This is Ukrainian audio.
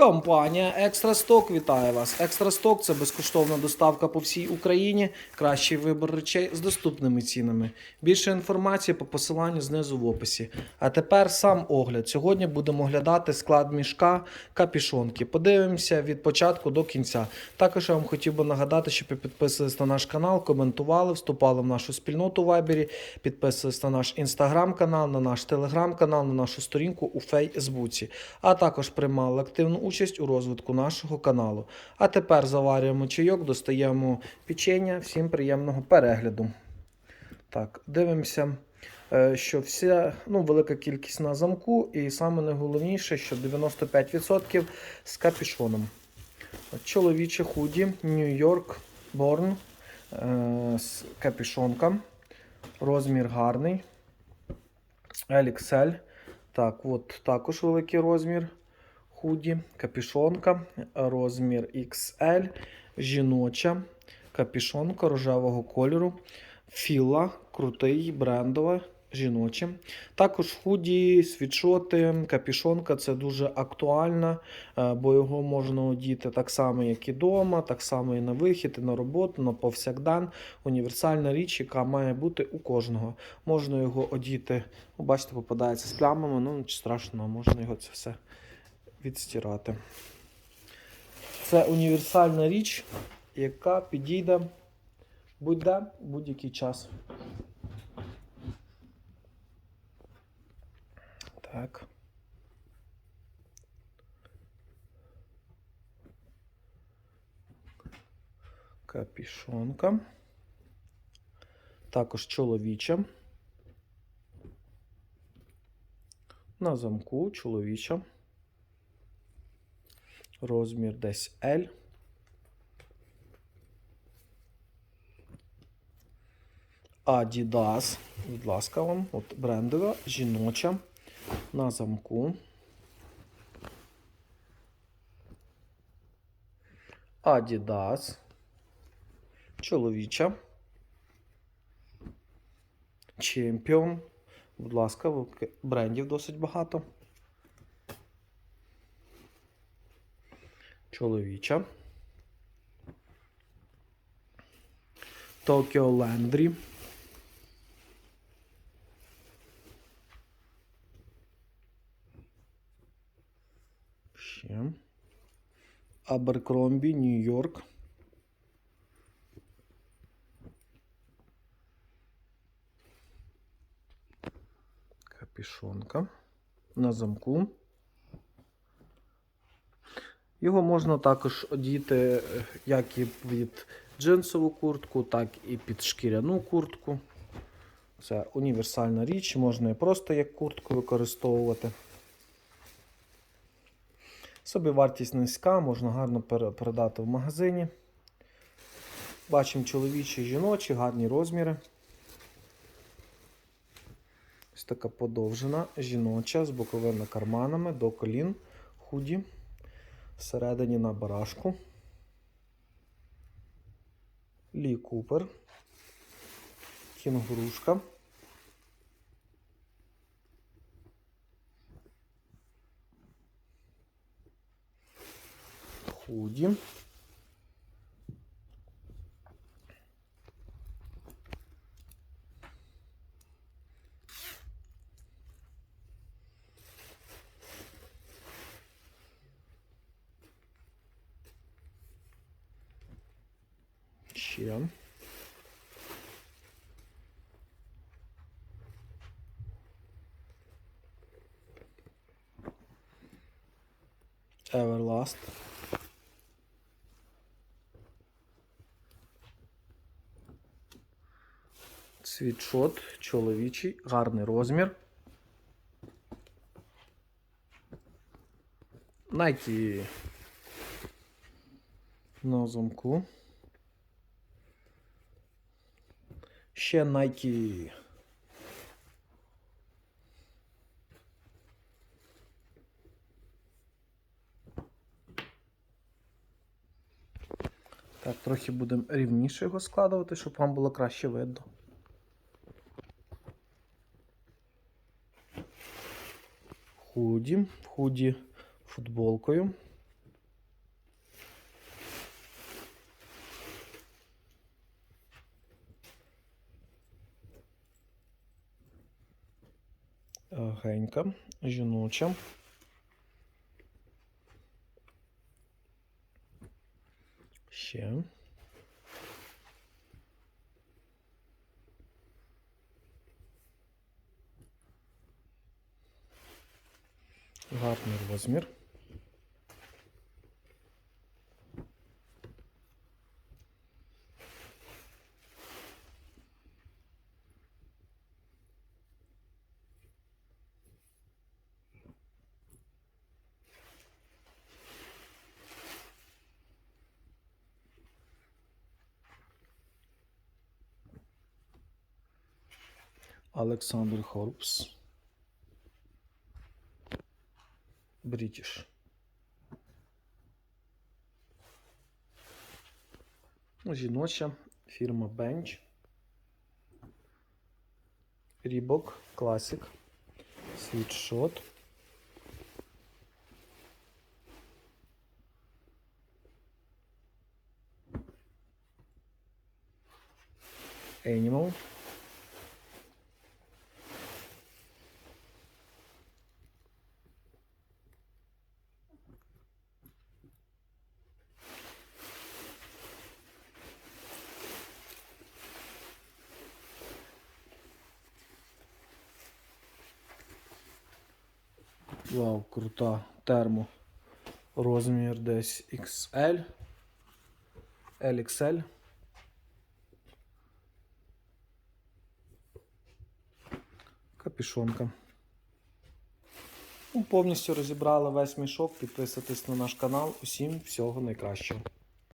Компанія Екстрасток вітає вас. Екстрасток це безкоштовна доставка по всій Україні. Кращий вибір речей з доступними цінами. Більше інформації по посиланню знизу в описі. А тепер сам огляд. Сьогодні будемо оглядати склад мішка капішонки. Подивимося від початку до кінця. Також я вам хотів би нагадати, щоб ви підписувались на наш канал, коментували, вступали в нашу спільноту в Вайбері, підписувались на наш інстаграм-канал, на наш телеграм-канал, на нашу сторінку у Фейсбуці, а також приймали активну участь у розвитку нашого каналу. А тепер заварюємо чайок, достаємо печення. Всім приємного перегляду. Так, дивимося, е, що вся ну, велика кількість на замку, і саме найголовніше, що 95% з капюшоном. Чоловіче худі, Нью-Йорк, Борн, е, з капюшонка. Розмір гарний. LXL. Так, от також великий розмір худі, капюшонка, розмір XL, жіноча, капюшонка рожевого кольору, філа, крутий, брендове, жіноче. Також худі, світшоти, капюшонка це дуже актуально, е, бо його можна одіти так само, як і вдома, так само і на вихід, і на роботу, на повсякдан. Універсальна річ, яка має бути у кожного. Можна його одіти, ну, бачите, попадається з плямами, ну нічого страшного, можна його це все відстирати. Це універсальна річ, яка підійде будь-де будь-який час. Так. Капішонка. Також чоловіча. На замку чоловіча. Розмір десь L. Adidas. Будь ласка, вам. От брендова, жіноча. На замку. Adidas. Чоловіча. Чемпіон. Будь ласка, брендів досить багато. Чоловіча. Tokyo Landry. Ще. Abercrombie, Нью-Йорк. Капішонка. На замку. Його можна також одіти е, як і під джинсову куртку, так і під шкіряну куртку. Це універсальна річ, можна і просто як куртку використовувати. Собі вартість низька, можна гарно передати в магазині. Бачимо чоловічі, жіночі, гарні розміри. Ось така подовжена жіноча з боковими карманами до колін, худі. Всередині на барашку. Лі Купер. Кінгурушка. Худі. Ще. Everlast. Світшот чоловічий, гарний розмір. Nike на замку. Ще Nike. Так, трохи будемо рівніше його складувати, щоб вам було краще видно. Худі. Худі футболкою. Е, Генька, жіноча. Ще. Гарний розмір. Олександр Хорбс. Брitish. Ну, Жіноча фірма Bench. Reebok Classic. Світшот. Animal. Вау, крута термо. Розмір десь XL. LXL. Капішонка. Ну, повністю розібрали весь мішок. Підписуйтесь на наш канал. Усім всього найкращого.